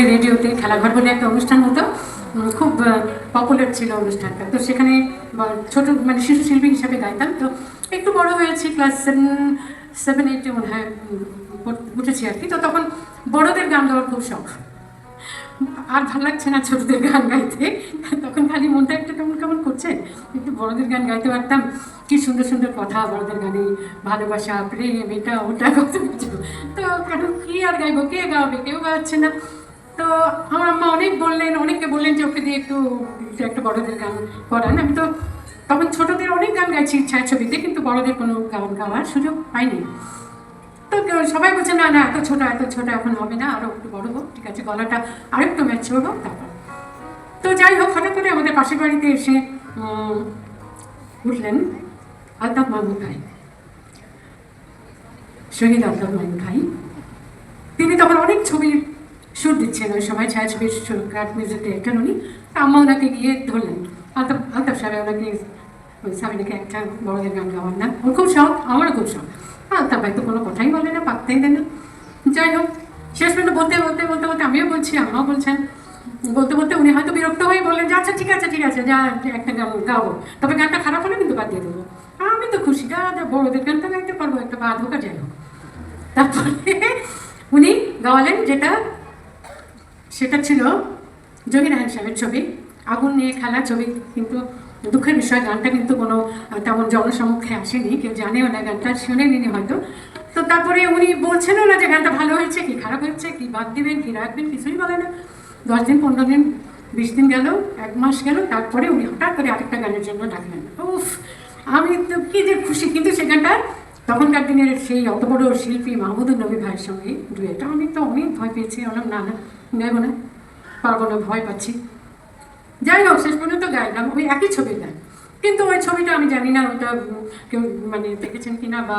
দূরদর্শনের রেডিওতে খেলাঘর বলে একটা অনুষ্ঠান হতো। খুব পপুলার ছিল অনুষ্ঠানটা। তো সেখানে ছোট মানে শিশু শিল্পী হিসাবে গাইতাম। তো একটু বড় হয়েছি, ক্লাস সেভেন সেভেন, এইটে মনে হয় উঠেছি আর কি। তো তখন বড়দের গান গাওয়ার খুব শখ। আর ভালো লাগছে না ছোটদের গান গাইতে। তখন খালি মনটা একটু কেমন কেমন করছে, একটু বড়দের গান গাইতে পারতাম। কি সুন্দর সুন্দর কথা, বড়দের গানে, ভালোবাসা, প্রেম, এটা, ওটা, কত কিছু। তো কেন, কি আর গাইবো? কে গাওয়াবে? কেউ গাওয়াচ্ছে না। তো আমার আম্মা অনেক বললেন, অনেককে বললেন যে ওকে দিয়ে একটু একটু একটা বড়দের গান করান আমি তো তখন ছোটদের অনেক গান গাইছি ছায়াছবিতে, কিন্তু বড়দের কোনো গান গাওয়ার সুযোগ পাইনি। তো সবাই বলছে, না না, এত ছোট এত ছোট, এখন হবে না, আরও একটু বড় হোক, ঠিক আছে, গলাটা আরেকটু ম্যাচিওর হোক, তারপর। তো যাই হোক, হঠাৎ করে আমাদের পাশের বাড়িতে এসে উঠলেন আলতাফ মাহমুদ ভাই, শহীদ আলতাফ মাহমুদ ভাই। তিনি তখন শুট দিচ্ছেন, ওই সময় ছায়াছবির সুরকার মিউজিক ডিরেক্টর উনি, আম্মা ওনাকে গিয়ে ধরলেন। আলতাফ আলতাফ সাহেব ওনাকে, ওই সাবিনাকে একটা বড়দের গান গাওয়ার না ওর খুব শখ, আমারও খুব শখ। আলতাফ ভাই তো কোনো কথাই বলে না, পাত্তাই দেয় না। যাই হোক, শেষ পর্যন্ত বলতে বলতে বলতে বলতে আমিও বলছি, আম্মাও বলছেন। বলতে বলতে উনি হয়তো বিরক্ত হয়ে বললেন যে আচ্ছা ঠিক আছে ঠিক আছে, যা, একটা গান গাবো তবে গানটা খারাপ হলে কিন্তু বাদ দিয়ে দেবো। আমি তো খুশি, যা বড়দের গানটা গাইতে পারব, একটা বাদ হোক আর যাই হোক। তারপরে উনি গাওয়ালেন যেটা সেটা ছিল জহির রায়ন সাহেবের ছবি। আগুন নিয়ে খেলা ছবি, কিন্তু দুঃখের বিষয়, গানটা কিন্তু কোনো তেমন জনসমক্ষে আসেনি, কেউ জানেও না, গানটা শুনেনি হয়তো। তো তারপরে উনি বলছেনও না যে গানটা ভালো হয়েছে, কি খারাপ হয়েছে, কি বাদ দিবেন, কি রাখবেন, কিছুই বলে না। দশ দিন, পনেরো দিন, বিশ দিন গেল, এক মাস গেল, তারপরে উনি হঠাৎ করে আরেকটা গানের জন্য ডাকলেন। উফ, আমি তো কি যে খুশি, কিন্তু সে গানটা তখনকার দিনের সেই অত বড় শিল্পী মাহমুদুর নবী ভাইয়ের সঙ্গে ডুয়েটা আমি তো অনেক ভয় পেয়েছি, বললাম, না না গাইবো না, পারব না, ভয় পাচ্ছি। যাই হোক, শেষ পর্যন্ত গাইলাম ওই একই ছবির গান। কিন্তু ওই ছবিটা আমি জানি না ওটা কেউ মানে দেখেছেন কিনা বা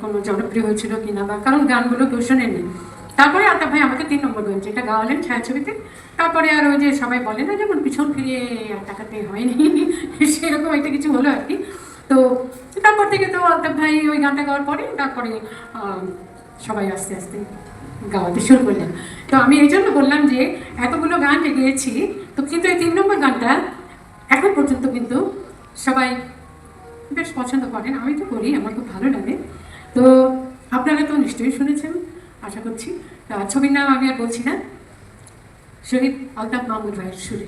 কোনো জনপ্রিয় হয়েছিল কিনা বা, কারণ গানগুলো কেউ শোনেননি। তারপরে আতা ভাই আমাকে তিন নম্বর গান, যেটা গাওয়ালেন ছায়াছবিতে। তারপরে আর ওই যে সবাই বলে না, যেমন পিছন ফিরিয়ে টাকাতে হয়নি, সেরকম একটা কিছু হলো আর কি। তো তারপর থেকে তো আলতাফ ভাই ওই গানটা গাওয়ার পরে তারপরে সবাই আস্তে আস্তে গাওয়াতে শুরু করলেন। তো আমি এই জন্য বললাম যে এতগুলো গান গেয়েছি, তো কিন্তু এই তিন নম্বর গানটা এখন পর্যন্ত কিন্তু সবাই বেশ পছন্দ করেন। আমি তো করি, আমার খুব ভালো লাগে। তো আপনারা তো নিশ্চয়ই শুনেছেন, আশা করছি। ছবির নাম আমি আর বলছি না, শহীদ আলতাফ মাহমুদ ভাইয়ের সুরে।